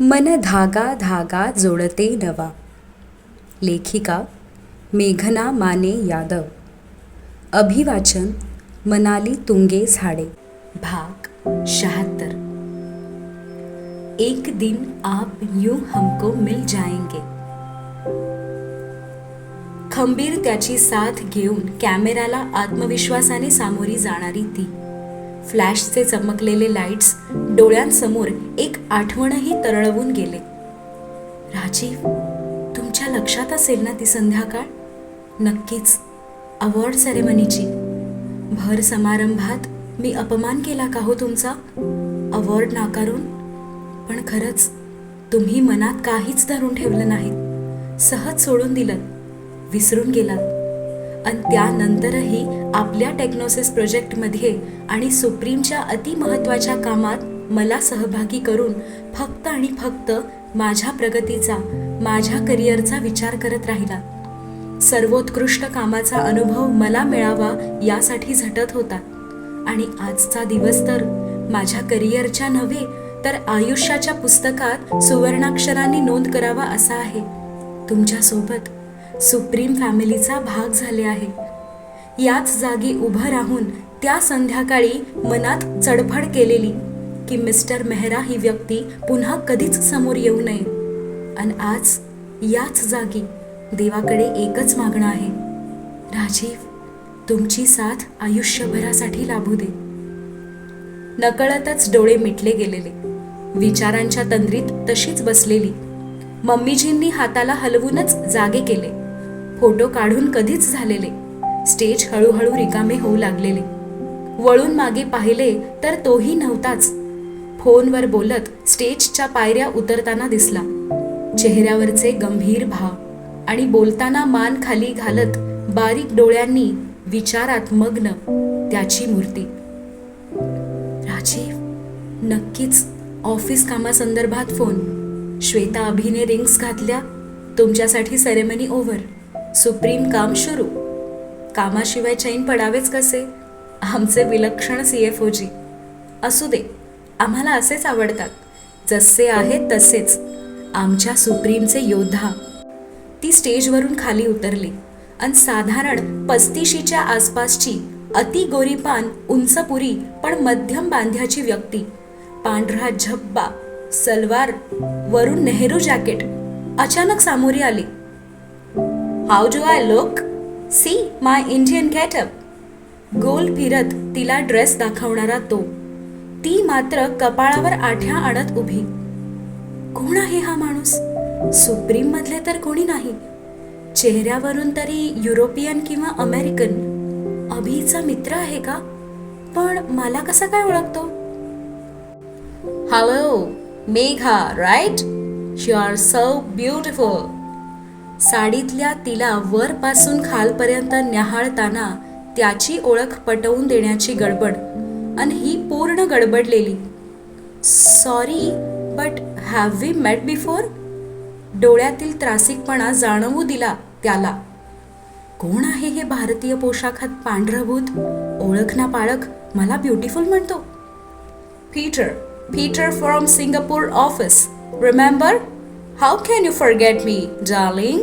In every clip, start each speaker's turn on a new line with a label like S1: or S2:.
S1: मन धागा धागा जोडते नवा. लेखिका मेघना माने यादव. अभिवाचन मनाली तुंगे झाडे. भाग शहात्तर. एक दिन आप यूं हमको मिल जाएंगे. खंबीर त्याची साथ घेऊन कॅमेराला आत्मविश्वासाने सामोरी जाणारी ती. फ्लॅशचे चमकलेले लाईट्स डोळ्यांसमोर एक आठवणही तरळवून गेले. राजीव तुमच्या लक्षात असेल ना ती संध्याकाळ? नक्कीच. अवॉर्ड सेरेमनीची. भर समारंभात मी अपमान केला का हो तुमचा? अवॉर्ड नाकारून? पण खरंच तुम्ही मनात काहीच धरून ठेवलं नाहीत सहज सोडून दिलं. विसरून गेलात. आणि त्यानंतरही आपल्या टेक्नोसिस प्रोजेक्टमध्ये आणि सुप्रीमच्या अतिमहत्त्वाच्या कामात मला सहभागी करून फक्त आणि फक्त माझ्या प्रगतीचा माझ्या करिअरचा विचार करत राहिला. सर्वोत्कृष्ट कामाचा अनुभव मला मिळावा यासाठी झटत होता. आणि आजचा दिवस तर माझ्या करिअरच्या नव्हे तर आयुष्याच्या पुस्तकात सुवर्णाक्षरांनी नोंद करावा असा आहे. तुमच्यासोबत सुप्रीम फॅमिलीचा भाग झाले आहे. याच जागी उभं राहून त्या संध्याकाळी मनात चडफड केलेली की मिस्टर मेहरा ही व्यक्ती पुन्हा कधीच समोर येऊ नये. आणि आज याच जागी देवाकडे एकच मागणं आहे. राजीव तुमची साथ आयुष्यभरासाठी लाभू दे. नकळतच डोळे मिटले गेलेले. विचारांच्या तंद्रीत तशीच बसलेली. मम्मीजींनी हाताला हलवूनच जागे केले. फोटो काढून कधीच झालेले. स्टेज हळूहळू रिकामे होऊ लागलेले. वळून मागे पाहिले तर तोही नव्हताच. फोनवर बोलत स्टेजच्या पायऱ्या उतरताना दिसला. चेहऱ्यावरचे गंभीर भाव आणि बोलताना मान खाली घालत बारीक डोळ्यांनी विचारात मग्न त्याची मूर्ती. राजीव नक्कीच ऑफिस कामासंदर्भात फोन. श्वेता अभिने रिंग्स घातल्या. तुमच्यासाठी सेरेमनी ओव्हर. सुप्रीम काम सुरू कामाशिवाय चैन पडावेच कसे? आमचे विलक्षण सी एफ ओजी असू दे आम्हाला असेच आवडतात. जसे आहेत तसेच. आमच्या सुप्रीमचे योद्धा. ती स्टेजवरून खाली उतरली आणि साधारण पस्तीशीच्या आसपासची अति गोरीपान उंचपुरी पण मध्यम बांध्याची व्यक्ती. पांढरा झब्बा सलवार वरून नेहरू जॅकेट. अचानक सामोरी आली. How do I look see my Indian getup गोल फिरत तिला ड्रेस दाखवणारा तो. ती मात्र कपाळावर आठ्या आणत उभी. कोण आहे हा माणूस? सुप्रीम मधले तर कोणी नाही. चेहऱ्यावरून तरी युरोपियन किंवा अमेरिकन अभिचा मित्र आहे का? पण मला कसा काय ओळखतो? Hello Megha right you are so beautiful साडीतल्या तिला वरपासून खालपर्यंत न्याहाळताना त्याची ओळख पटवून देण्याची गडबड. आणि ही पूर्ण गडबडलेली. Sorry but have we met before? डोळ्यातील त्रासिकपणा जाणवू दिला त्याला. कोण आहे हे भारतीय पोशाखात पांढरभूत? ओळख ना पाळख मला ब्युटिफुल म्हणतो. Peter Peter from Singapore office remember? How can you forget me darling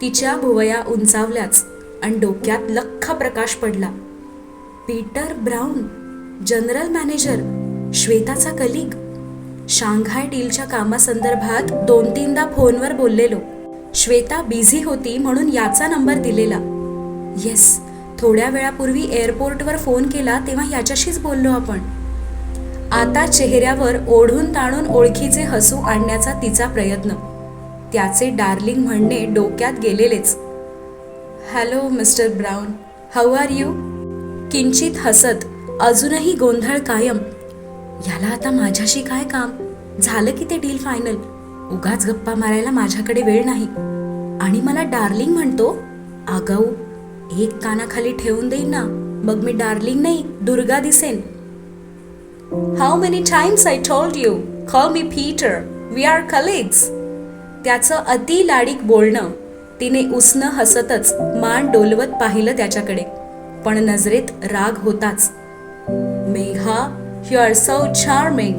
S1: तिच्या भुवया उंचावल्याच आणि डोक्यात लख्ख प्रकाश पडला. पीटर ब्राऊन जनरल मॅनेजर श्वेताचा कलिग. शांघाय डीलच्या कामासंदर्भात दोन तीनदा फोनवर बोललेलो. श्वेता बिझी होती म्हणून याचा नंबर दिलेला. येस थोड्या वेळापूर्वी एअरपोर्टवर फोन केला तेव्हा याच्याशीच बोललो आपण. आता चेहऱ्यावर ओढून ताणून ओळखीचे हसू आणण्याचा तिचा प्रयत्न. त्याचे डार्लिंग म्हणणे डोक्यात गेलेलेच. Hello mister Brown how are you? किंचित हसत अजूनही गोंधळ कायम. याला आता माझ्याशी काय काम? झालं की ते डील फायनल. उगाच गप्पा मारायला माझ्याकडे वेळ नाही. आणि मला डार्लिंग म्हणतो? आगाऊ एक कानाखाली ठेवून देईन ना. मग मी डार्लिंग नाही Durga दिसेन. How many times I told you call me Peter we are colleagues त्याचं अति लाडीक बोलणं तिने उसनं हसतच मान डोलवत पाहिलं त्याच्याकडे. पण नजरेत राग होताच. Megha you are so charming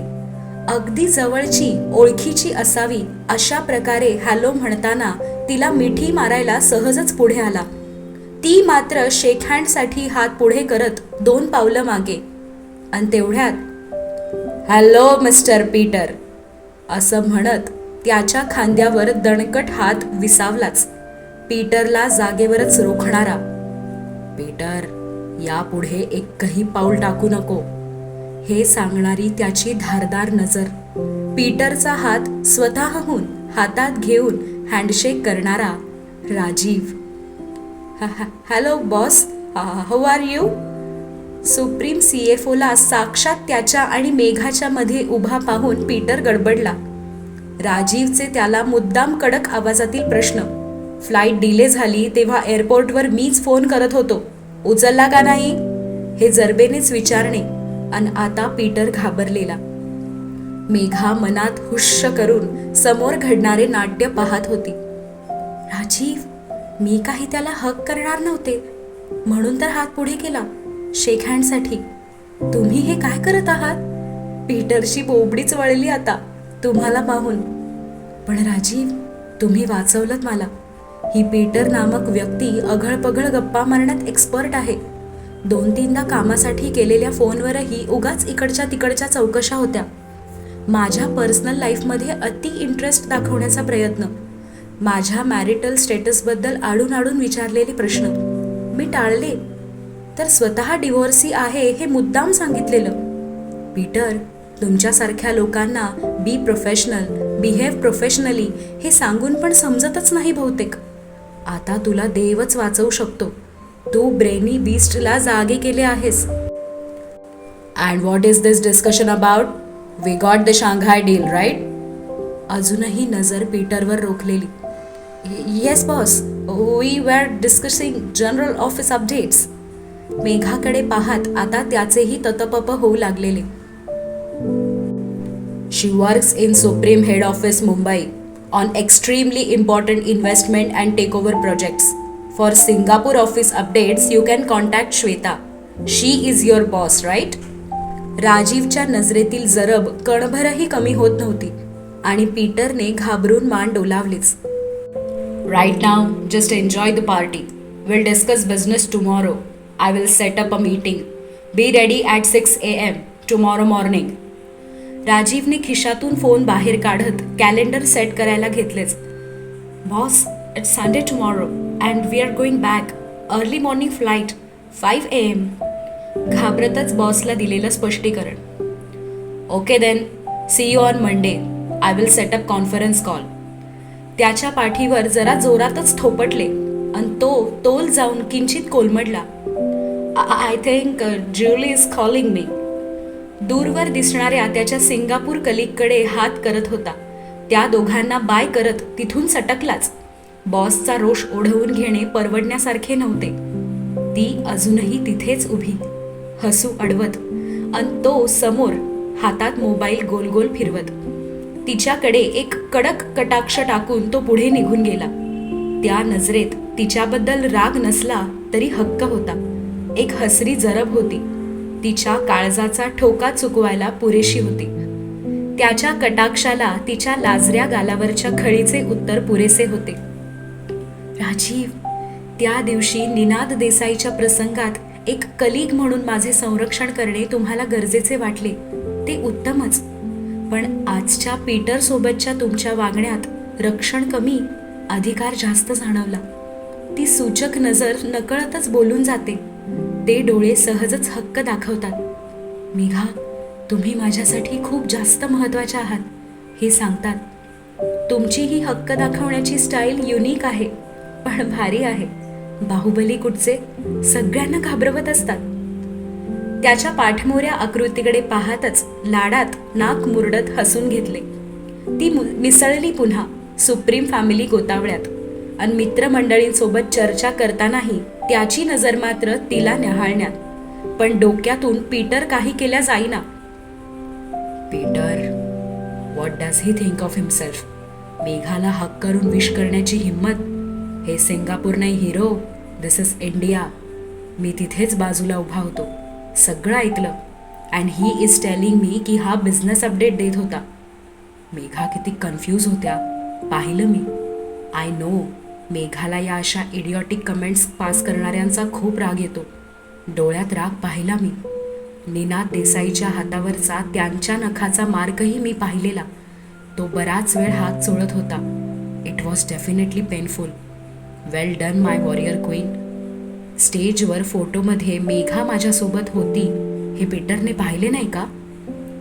S1: अगदी जवळची ओळखीची असावी अशा प्रकारे हॅलो म्हणताना तिला मिठी मारायला सहजच पुढे आला. ती मात्र शेकहँडसाठी हात पुढे करत दोन पावलं मागे. आणि तेवढ्यात हॅलो मिस्टर पीटर. असं म्हणत त्याच्या खांद्यावर दणकट हात विसावलाच. पीटरला जागेवरच रोखणारा. पीटर यापुढे एकही पाऊल टाकू नको. हे सांगणारी त्याची धारदार नजर. पीटरचा हात स्वतःहून हातात घेऊन हँडशेक करणारा Rajiv. Hello boss. How are you? Supreme C F ओला साक्षात त्याच्या आणि मेघाच्या मध्ये उभा पाहून पीटर गडबडला. राजीवचे त्याला मुद्दाम कडक आवाजातील प्रश्न. फ्लाईट डिले झाली तेव्हा एअरपोर्टवर मीच फोन करत होतो. उचलला का नाही? हे जरबेनेच विचारणे. आणि आता पीटर घाबरलेला. मेघा मनात हुश्य करून समोर घडणारे नाट्य पाहत होती. राजीव मी काही त्याला हक करणार नव्हते. म्हणून तर हात पुढे केला. शेक हँडसाठी तुम्ही हे काय करत आहात? पीटरची बोबडीच वळली आता तुम्हाला पाहून. पण राजीव तुम्ही वाचवलत मला. ही पीटर नामक व्यक्ती अघळपघळ गप्पा मारण्यात एक्सपर्ट आहे. दोन तीनदा कामासाठी केलेल्या फोनवरही उगाच इकडच्या तिकडच्या चौकशा होत्या. माझ्या पर्सनल लाईफमध्ये अति इंटरेस्ट दाखवण्याचा प्रयत्न. माझ्या मॅरिटल स्टेटसबद्दल आडून आडून विचारलेले प्रश्न. मी टाळले. तर स्वतः डिव्होर्सी आहे हे मुद्दाम सांगितलेलं. पीटर तुमच्यासारख्या लोकांना बी प्रोफेशनल बिहेव प्रोफेशनली हे सांगून पण समजतच नाही बहुतेक. आता तुला देवच वाचवू शकतो. तू ब्रेनी बीस्टला जागे केले आहेस. And what is this discussion about we got the Shanghai deal right अजूनही नजर पीटरवर रोखलेली. Yes boss we were discussing general office updates मेघाकडे पाहत आता त्याचेही ततपप होऊ लागलेले. She works in supreme head office Mumbai on extremely important investment and take over projects for Singapore office updates you can contact Shweta she is your boss right राजीवच्या नजरेतील जरब कणभरही कमी होत नव्हती आणि पीटरने घाबरून मान डोलावलीच. Right now just enjoy the party will discuss business tomorrow I will set up a meeting be ready at six A M morning. Morning राजीवने खिशातून फोन बाहेर काढत कॅलेंडर सेट करायला घेतलेच. Boss it's Sunday tomorrow and we are going back early morning flight five A M घाबरतच बॉसला दिलेलं स्पष्टीकरण. Okay then see you on Monday I will setup conference call त्याच्या पाठीवर जरा जोरातच थोपटले आणि तो तोल जाऊन किंचित कोलमडला. I think Julie is calling me दूरवर दिसणाऱ्या त्याच्या सिंगापूर कलिककडे हात करत होता. त्या दोघांना बाय करत तिथून सटकलाच. बॉसचा रोष ओढवून घेणे परवडण्यासारखे नव्हते. ती अजूनही तिथेच उभी. हसू अडवत. अन तो समोर हातात मोबाईल गोल गोल फिरवत. तिच्याकडे एक कडक कटाक्ष टाकून तो पुढे निघून गेला. त्या नजरेत तिच्याबद्दल राग नसला तरी हक्क होता. एक हसरी जरब होती. तिच्या काळजाचा ठोका चुकवायला पुरेशी होती. त्याच्या कटाक्षाला तिच्या लाजऱ्या गालावरच्या खळीचे उत्तर पुरेसे होते. राजीव त्या दिवशी निनाद देसाईच्या प्रसंगात एक कलिग म्हणून माझे संरक्षण करणे तुम्हाला गरजेचे वाटले ते उत्तमच. पण आजच्या पीटर सोबतच्या तुमच्या वागण्यात रक्षण कमी अधिकार जास्त जाणवला. ती सूचक नजर नकळतच बोलून जाते. ते डोळे सहजच हक्क दाखवतात. मेघा तुम्ही माझ्यासाठी खूप जास्त महत्त्वाच्या आहात हे सांगतात. तुमची ही हक्क दाखवण्याची स्टाईल युनिक आहे पण भारी आहे. बाहुबली कुठचे? सगळ्यांना घाबरवत असतात. त्याच्या पाठमोऱ्या आकृतीकडे पाहतच लाडात नाक मुरडत हसून घेतले. ती मु- मिसळली पुन्हा सुप्रीम फॅमिली गोतावळ्यात. आणि मित्रमंडळींसोबत चर्चा करतानाही त्याची नजर मात्र तिला न्याहाळण्यात. पण डोक्यातून पीटर काही केल्या जाईना. Peter what does he think of himself मेघाला hug करून विश करण्याची हिंमत. हे सिंगापूर नाही हिरो दिस इज इंडिया मी तिथेच बाजूला उभा होतो. सगळं ऐकलं. And he is telling me की हा बिझनेस अपडेट देत होता. मेघा किती कन्फ्यूज होत्या. पाहिलं मी. आय नो मेघाला या अशा इडियॉटिक कमेंट्स पास करणाऱ्यांचा खूप राग येतो. डोळ्यात राग पाहिला मी. निनाद देसाईच्या हातावरचा त्यांच्या नखाचा मार्गही मी पाहिलेला. तो बराच वेळ हात चोळत होता. It was definitely painful well done my warrior queen स्टेजवर फोटोमध्ये मेघा माझ्यासोबत होती. हे पीटरने पाहिले नाही का?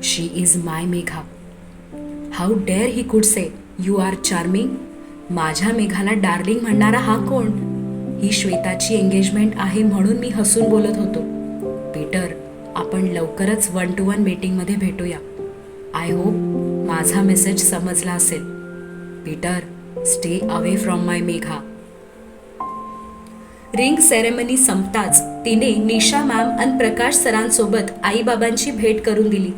S1: She is my Megha how dare he could say you R charming माझ्या मेघाला डार्लिंग म्हणणारा हा कोण? ही श्वेताची एंगेजमेंट आहे म्हणून मी हसून बोलत होतो. पीटर आपण लवकरच वन टू वन मीटिंगमध्ये भेटूया. आय होप माझा मेसेज समजला असेल. Peter stay away from my Megha. Ring ceremony संपताच तिने निशा मॅम आणि प्रकाश सरांसोबत आईबाबांची भेट करून दिली.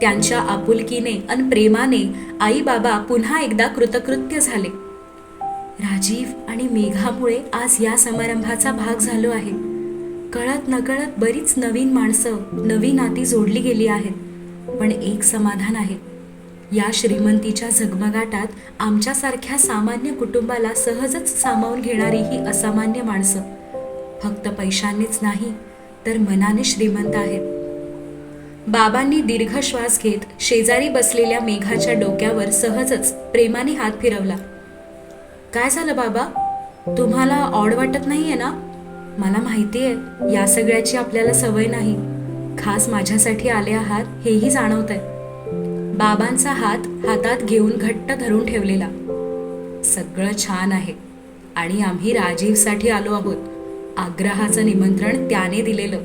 S1: त्यांच्या आपुलकीने आणि प्रेमाने आईबाबा पुन्हा एकदा कृतकृत्य झाले. राजीव आणि मेघामुळे आज या समारंभाचा भाग झालो आहे. कळत नकळत बरीच नवीन माणसं नवी नाती जोडली गेली आहेत. पण एक समाधान आहे. या श्रीमंतीच्या झगमगाटात आमच्यासारख्या सामान्य कुटुंबाला सहजच सामावून घेणारी ही असामान्य माणसं. फक्त पैशांनीच नाही तर मनाने श्रीमंत आहेत. बाबांनी दीर्घ श्वास घेत शेजारी बसलेल्या मेघाच्या डोक्यावर सहजच प्रेमाने हात फिरवला. काय झालं बाबा? तुम्हाला ऑड वाटत नाहीये ना? मला माहिती आहे या सगळ्याची आपल्याला सवय नाही. खास माझ्यासाठी आले आहात हेही जाणवत आहे बाबांचा हात हातात घेऊन घट्ट धरून ठेवलेला. सगळं छान आहे. आणि आम्ही राजीवसाठी आलो आहोत. आग्रहाचं निमंत्रण त्याने दिलेलं.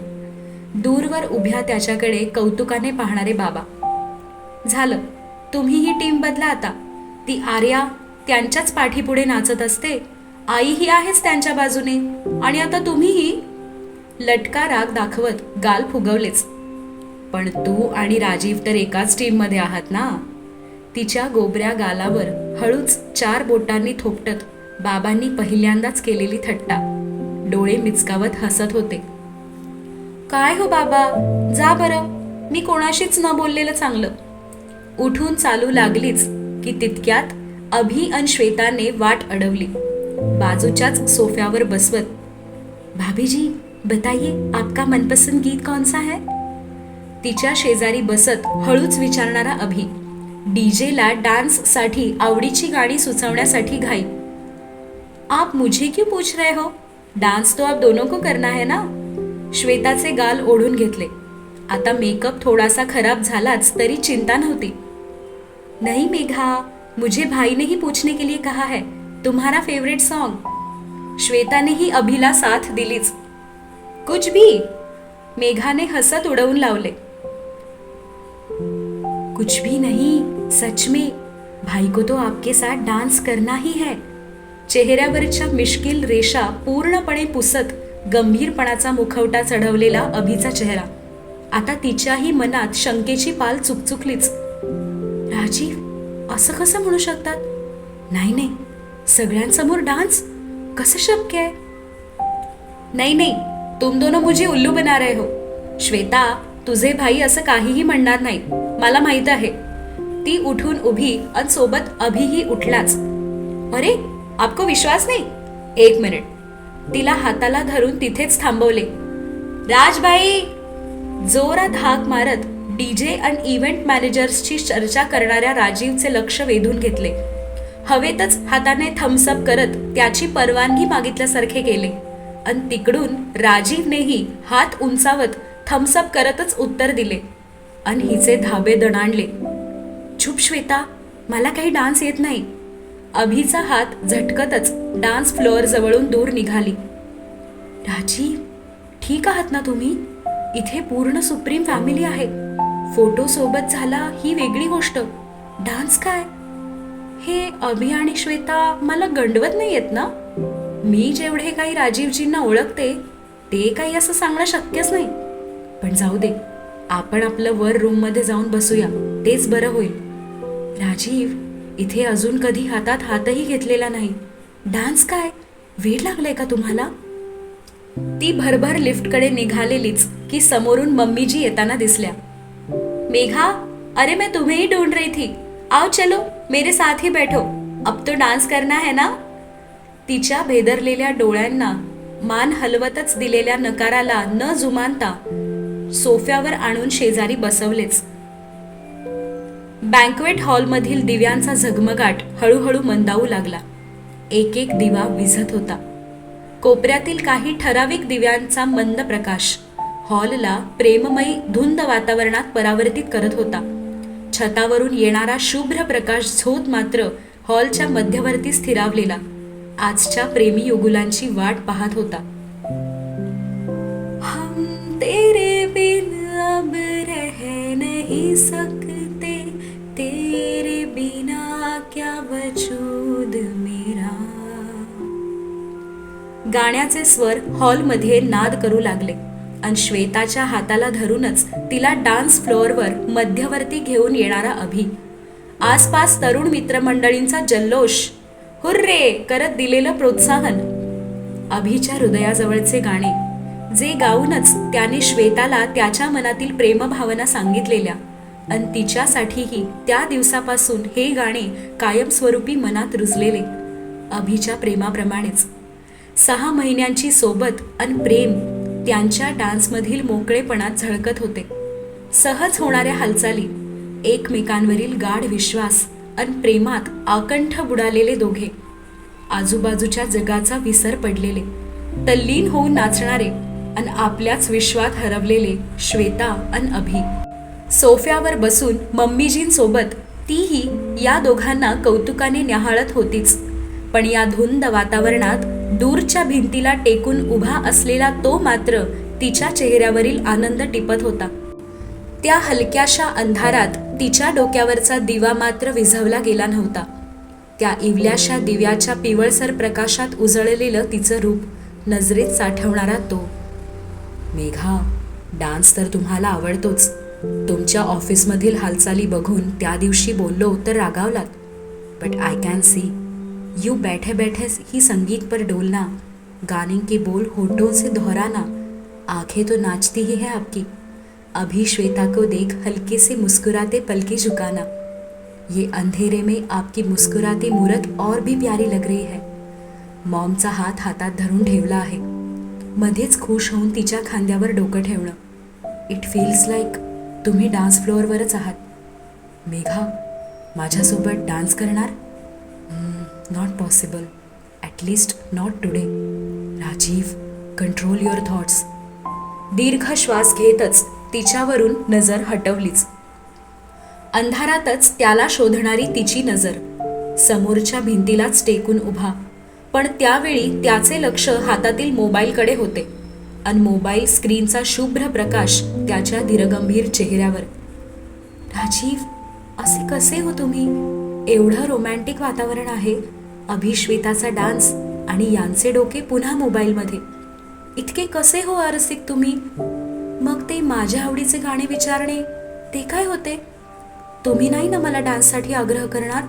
S1: दूरवर उभ्या त्याच्याकडे कौतुकाने पाहणारे बाबा. झालं. तुम्ही ही टीम बदला आता. ती आर्या त्यांच्याच पाठीपुढे नाचत असते. आई ही आहेच त्यांच्या बाजूने. आणि आता तुम्हीही? लटका राग दाखवत गाल फुगवलेच. पण तू आणि राजीव तर एकाच टीममध्ये आहात ना? तिच्या गोबऱ्या गालावर हळूच चार बोटांनी थोपटत बाबांनी पहिल्यांदाच केलेली थट्टा. डोळे मिचकावत हसत होते. काय हो बाबा? जा बरं. मी कोणाशीच न बोललेलं चांगलं. उठून चालू लागलीच की तितक्यात अभि अन श्वेताने वाट अडवली. बाजूच्याच सोफ्यावर बसवत भाभीजी बताइए आपका मनपसंद गीत कौन सा है? तिच्या शेजारी बसत हळूच विचारणारा अभि डीजेला डान्ससाठी आवडीची गाणी सुचवण्यासाठी घाई. आप मुझे क्यों पूछ रहे हो? डान्स तो आप दोनों को करना है ना? श्वेताचे गाल ओढून घेतले. आता मेकअप थोडासा खराब झालाच तरी चिंता नव्हती. नाही मेघा मुझे भाई ने ही पूछने के लिए कहा है तुम्हारा फेवरेट सॉन्ग श्वेताने ही अभिला साथ दिलीच कुछ भी। मेघाने हसत उडवून लावले। कुछ भी नहीं सच में। भाई को तो आपके साथ डांस करना ही है। चेहऱ्यावरच्या मिश्किल रेषा पूर्णपणे पुसत गंभीरपणाचा मुखवटा चढवलेला अभिचा चेहरा. आता तिच्याही मनात शंकेची पाल चुकचुकलीच. राजीव असं कसं म्हणू शकतात? नाही नाही. सगळ्यांसमोर डान्स कसं शक्य आहे? नाही नाही. तुम दोनों मुझे उल्लू बना रहे हो. श्वेता तुझे भाई असं काहीही म्हणणार नाही मला माहीत आहे. ती उठून उभी आणि सोबत अभिही उठलाच. अरे आपको विश्वास नाही? एक मिनिट. तिला हाताला धरून तिथेच थांबवले. राजबाई! जोरात हाक मारत डी जे आणि इव्हेंट मॅनेजर्सची चर्चा करणाऱ्या राजीवचे लक्ष वेधून घेतले. हवेतच हाताने थम्सअप करत त्याची परवानगी मागितल्यासारखे केले. आणि तिकडून राजीवनेही हात उंचावत थम्सअप करतच उत्तर दिले. आणि हिचे धाबे दणाणले. छुप श्वेता मला काही डान्स येत नाही. अभिचा हात झटकतच डान्स फ्लोअर जवळून दूर निघाली. राजीव ठीक आहात ना तुम्ही? इथे पूर्ण सुप्रीम फॅमिली आहे. फोटो सोबत झाला ही वेगळी गोष्ट. डान्स काय? हे अभि आणि श्वेता मला गंडवत नाही येत ना? मी जेवढे काही राजीवजींना ओळखते ते काही असं सांगणं शक्यच नाही. पण जाऊ दे आपण आपलं वर रूममध्ये जाऊन बसूया तेच बरं होईल. राजीव इथे अजून कधी हातात हातही घेतलेला नाही. डान्स काय? वेळ लागलाय का तुम्हाला? ती भरभर लिफ्टकडे निघालेलीच की समोरून मम्मीजी येताना दिसल्या. मेघा अरे मैं तुम्हें ही ढूंढ रही थी। आओ चलो मेरे साथ ही बैठो। अब तो डान्स करना है ना? तिच्या भेदरलेल्या डोळ्यांना मान हलवतच दिलेल्या नकाराला न जुमानता सोफ्यावर आणून शेजारी बसवलेच. बँकवेट हॉलमधील दिव्यांचा झगमगाट हळूहळू मंदावू लागला. एक एक दिवा विझत होता. कोपऱ्यातील काही ठराविक दिव्यांचा मंद प्रकाश हॉलला प्रेममयी धुंद वातावरणात परावर्तित करत होता. छतावरून येणारा शुभ्र प्रकाश झोत मात्र हॉलच्या मध्यवर्ती स्थिरावलेला. आजच्या प्रेमी युगुलांची वाट पाहत होता. हम तेरे बिन अब रह नहीं सकते तेरे बिना क्या वजूद मेरा? गाण्याचे स्वर हॉलमध्ये नाद करू लागले. आणि श्वेताच्या हाताला धरूनच तिला डान्स फ्लोअरवर मध्यवर्ती घेऊन येणारा अभि. आसपास तरुण मित्रमंडळींचा जल्लोष. हुर्रे! करत दिलेलं प्रोत्साहन. अभिच्या हृदयाजवळचे गाणे जे गाऊनच त्याने श्वेताला त्याच्या मनातील प्रेमभावना सांगितलेल्या. आणि तिच्यासाठीही त्या दिवसापासून हे गाणे कायमस्वरूपी मनात रुजलेले. अभिच्या प्रेमाप्रमाणेच. सहा महिन्यांची सोबत आणि प्रेम. त्यांच्या डान्समधील मोकळेपणात झळकत होते. सहज होणाऱ्या हालचाली एकमेकांवरील गाढ विश्वास आणि प्रेमात आकंठ बुडालेले दोघे. आजूबाजूच्या जगाचा विसर पडलेले तल्लीन होऊन नाचणारे आणि आपल्याच विश्वात हरवलेले श्वेता आणि अभि. सोफ्यावर बसून मम्मीजींसोबत तीही या दोघांना कौतुकाने न्याहाळत होतीच पण या धुंद वातावरणात दूरच्या भिंतीला टेकून उभा असलेला तो मात्र तिच्या चेहऱ्यावरील आनंद टिपत होता. त्या हलक्याशा अंधारात तिच्या डोक्यावरचा दिवा मात्र विझवला गेला नव्हता. त्या इवल्याशा दिव्याच्या पिवळसर प्रकाशात उजळलेलं तिचं रूप नजरेत साठवणारा तो. मेघा डान्स तर तुम्हाला आवडतोच. तुमच्या ऑफिसमधील हालचाली बघून त्या दिवशी बोललो तर रागावलात. But I can see you बैठे बैठे ही संगीत पर डोलना, गाने के बोल होठों से दोहराना, आँखें तो नाचती ही है आपकी। अभी श्वेता को देख हल्के से मुस्कुराते पलके झुकाना। ये अंधेरे में आपकी मुस्कुराती मूरत और भी प्यारी लग रही है। मॉमचा हात हातात धरून ठेवला आहे। मध्येच खुश होऊन तिच्या खांद्यावर डोकं ठेवणं। इट फील्स लाईक तुम्ही डान्स फ्लोअरवरच आहात। मेघा, माझ्यासोबत डान्स करणार? Not possible at least not today Rajiv control your thoughts दीर्घ श्वास घेतच तिच्यावरून नजर हटवलीच. अंधारातच त्याला शोधणारी तिची नजर. समोरच्या भिंतीलाच टेकून उभा. पण त्यावेळी त्याचे लक्ष हातातील मोबाईलकडे होते. आणि मोबाईल स्क्रीनचा शुभ्र प्रकाश त्याच्या धीरगंभीर चेहऱ्यावर. राजीव असे कसे हो तुम्ही? एवढं रोमॅन्टिक वातावरण आहे. अभिश्वेताचा डान्स आणि यांचे डोके पुन्हा मोबाईलमध्ये. इतके कसे हो आरसिक तुम्ही? मग ते माझ्या आवडीचे गाणे विचारणे ते काय होते? तुम्ही नाही ना मला डान्ससाठी आग्रह करणार?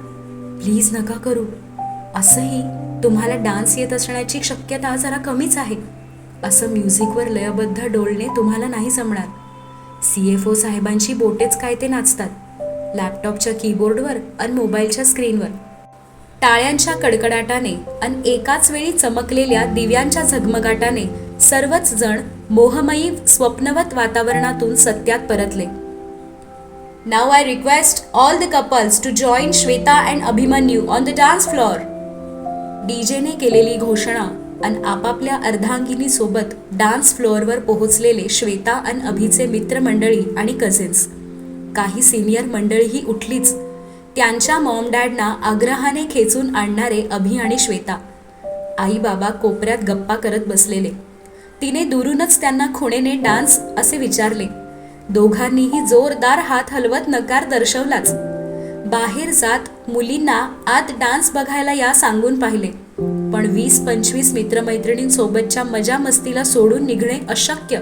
S1: प्लीज नका करू. असंही तुम्हाला डान्स येत असण्याची शक्यता जरा कमीच आहे. असं म्युझिकवर लयबद्ध डोलणे तुम्हाला नाही जमणार. सी एफ ओ साहेबांची बोटेच काय ते नाचतात. लॅपटॉपच्या कीबोर्डवर आणि मोबाईलच्या स्क्रीनवर. टाळ्यांच्या कडकडाटाने आणि एकाच वेळी चमकलेल्या दिव्यांच्या झगमगाटाने सर्वच जण मोहमयी स्वप्नवत वातावरणातून सत्यात परतले. Now I request all the couples to join Shweta and Abhimanyu on the dance floor डीजेने केलेली घोषणा आणि आपापल्या अर्धांगिनी सोबत डान्स फ्लोअरवर पोहोचलेले श्वेता आणि अभिचे मित्रमंडळी आणि कझिन्स काही सिनियर मंडळीही उठलीच. त्यांच्या मॉम डॅडना आग्रहाने खेचून आणणारे अभि आणि श्वेता. आई बाबा कोपऱ्यात गप्पा करत बसलेले. तिने दुरूनच त्यांना खुणेने डान्स असे विचारले. दोघांनीही जोरदार हात हलवत नकार दर्शवलाच. बाहेर जात मुलींना आत डान्स बघायला या सांगून पाहिले. पण वीस पंचवीस मित्रमैत्रिणींसोबतच्या मजा मस्तीला सोडून निघणे अशक्य.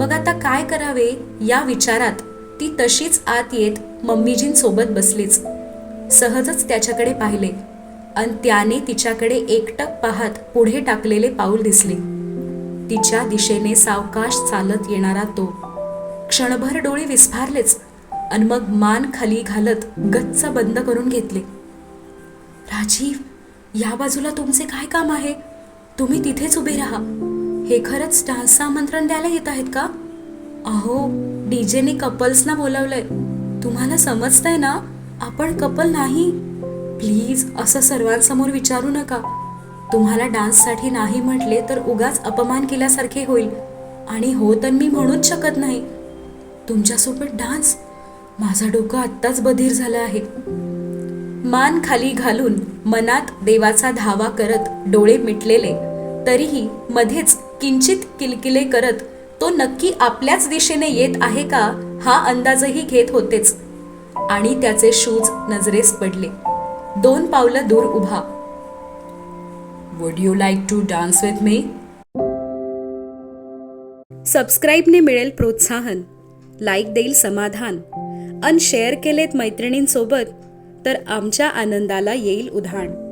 S1: मग आता काय करावे या विचारात ती तशीच आत येत मम्मीजींसोबत बसलीच. सहजच त्याच्याकडे पाहिले. आणि त्याने तिच्याकडे एकटक पाहत पुढे टाकलेले पाऊल दिसले. तिच्या दिशेने सावकाश चालत येणारा तो. क्षणभर डोळे विस्फारलेच. आणि मग मान खाली घालत गच्च बंद करून घेतले. राजीव या बाजूला तुमचे काय काम आहे? तुम्ही तिथेच उभे राहा. हे खरंच डान्सचं आमंत्रण द्यायला येत आहेत का? अहो डीजेने कपल्सना बोलावलंय. तुम्हाला समजतंय ना? आपण कपल नाही. प्लीज असं सर्वांसमोर विचारू नका. तुम्हाला डान्ससाठी नाही म्हटले तर उगाच अपमान केल्यासारखे होईल. आणि हो तर मी म्हणूच शकत नाही. तुमच्यासोबत डान्स? माझं डोकं आत्ताच बधीर झालं आहे. मान खाली घालून मनात देवाचा धावा करत डोळे मिटलेले तरीही मध्येच किंचित किलकिले करत तो नक्की आपल्याच दिशेने येत आहे का हा अंदाजही घेत होतेच. आणि त्याचे शूज नजरेस पडले. दोन पावलं दूर उभा. Would you like to dance with me सबस्क्राईबने मिळेल प्रोत्साहन. लाईक देईल समाधान. अन शेअर केलेत मैत्रिणींसोबत तर आमच्या आनंदाला येईल उधाण.